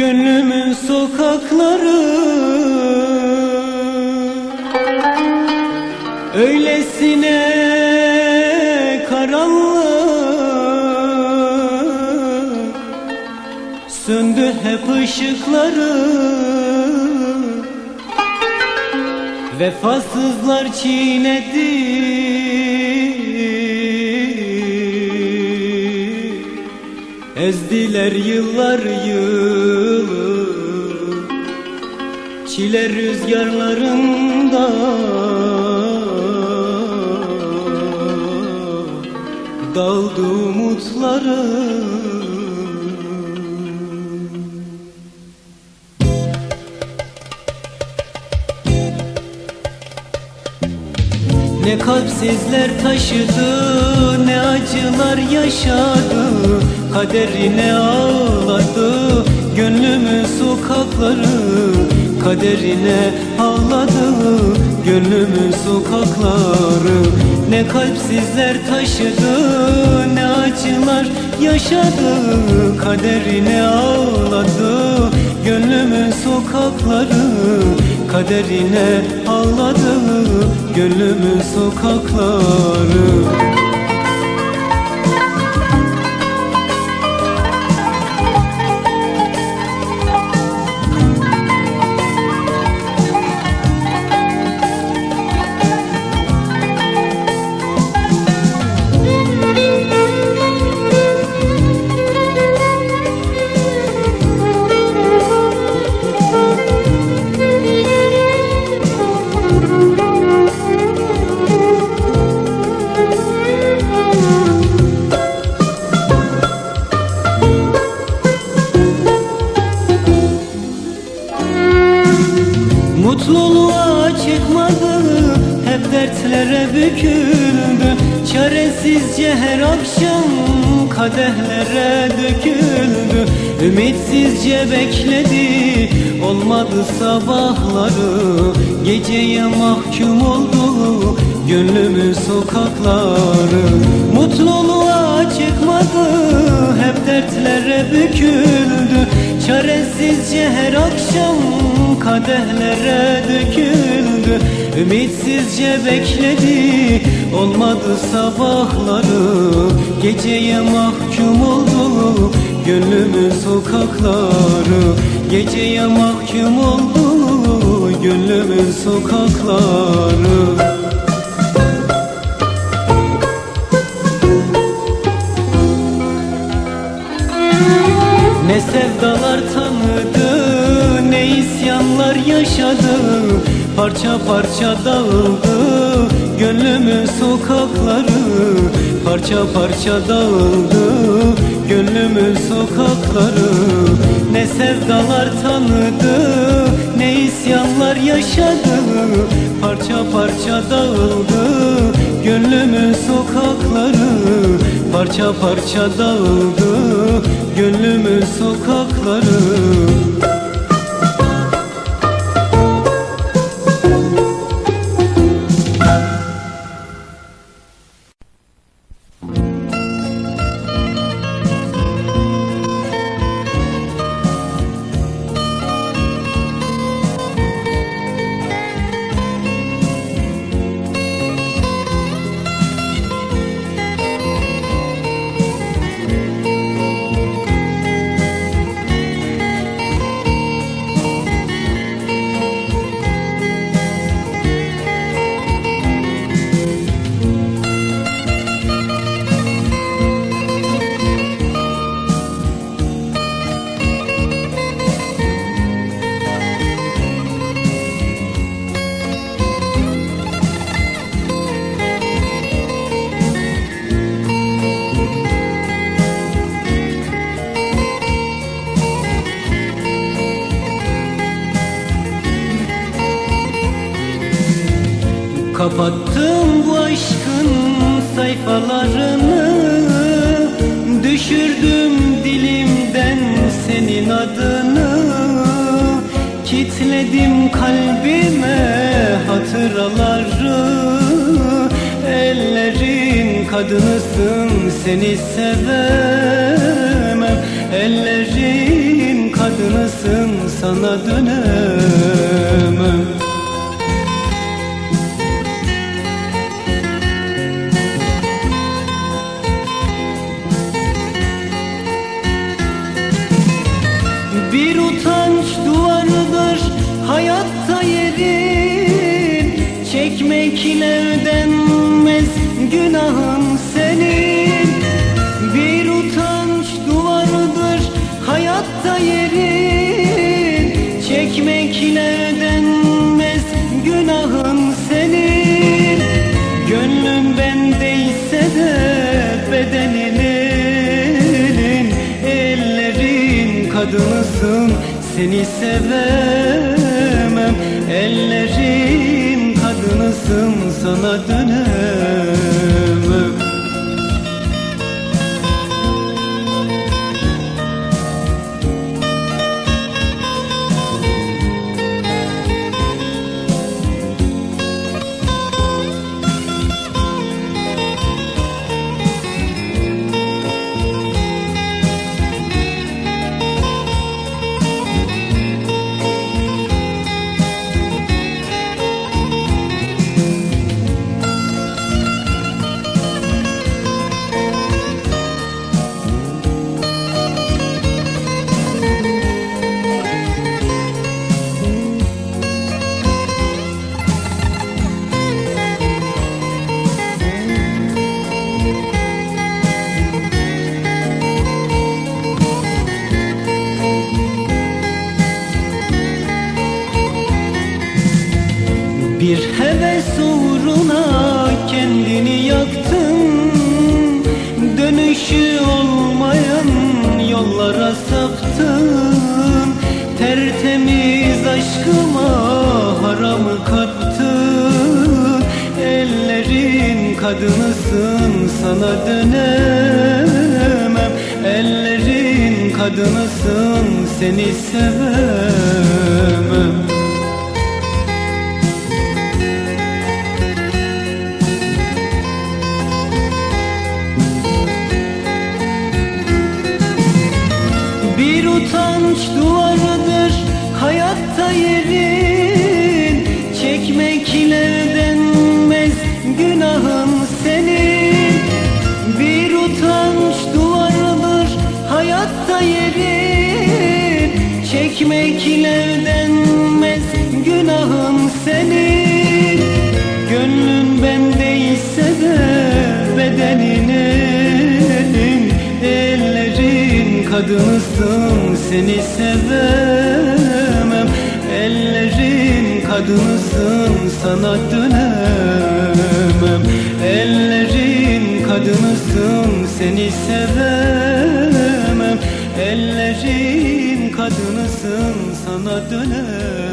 Gönlümün sokakları. Öylesine karanlık Söndü hep ışıkları. Vefasızlar çiğnedi. Ezdiler yıllar yılı Çile rüzgarlarında. Dağıldı umutları. Ne kalpsizler taşıdı Ne acılar yaşadı Kaderine ağladı Gönlümün sokakları Kaderine ağladı Gönlümün sokakları Ne kalpsizler taşıdı Ne acılar yaşadı. Kaderine ağladı Gönlümün sokakları Kaderine ağladı Gönlümün sokakları Mutluluğa çıkmadı Hep dertlere büküldü. Çaresizce her akşam Kadehlere döküldü. Ümitsizce bekledi Olmadı sabahları. Geceye mahkum oldu Gönlümün sokakları. Mutluluğa çıkmadı Hep dertlere büküldü. Çaresizce her akşam kadehlere döküldü. Ümitsizce bekledi olmadı sabahları. Geceye mahkum oldu gönlümün sokakları. Geceye mahkum oldu gönlümün sokakları. Ne sevdalar isyanlar yaşadı. Parça parça dağıldı Gönlümün sokakları. Parça parça dağıldı Gönlümün sokakları. Ne sevdalar tanıdı Ne isyanlar yaşadı. Parça parça dağıldı Gönlümün sokakları. Parça parça dağıldı Gönlümün sokakları Kapattım bu aşkın sayfalarını Düşürdüm dilimden senin adını. Kitledim kalbime hatıraları Ellerin kadınısın seni sevemem. Ellerin kadınısın sana dönemem günahın senin. Bir utanç duvarıdır hayatta yerin. Çekmek ile ödenmez günahın senin. Gönlün bendeyse de bedeninin Ellerin kadınısın seni sevemem. Ellerin kadınısın sana dönemem Bir heves uğruna kendini yaktın. Dönüşü olmayan yollara saptın. Tertemiz aşkıma haramı kattın. Ellerin kadınısın sana dönemem. Ellerin kadınısın seni sevemem kadınısın seni sevemem. Ellerin kadınısın sana dönemem. Ellerin kadınısın seni sevemem. Ellerin kadınısın sana dönemem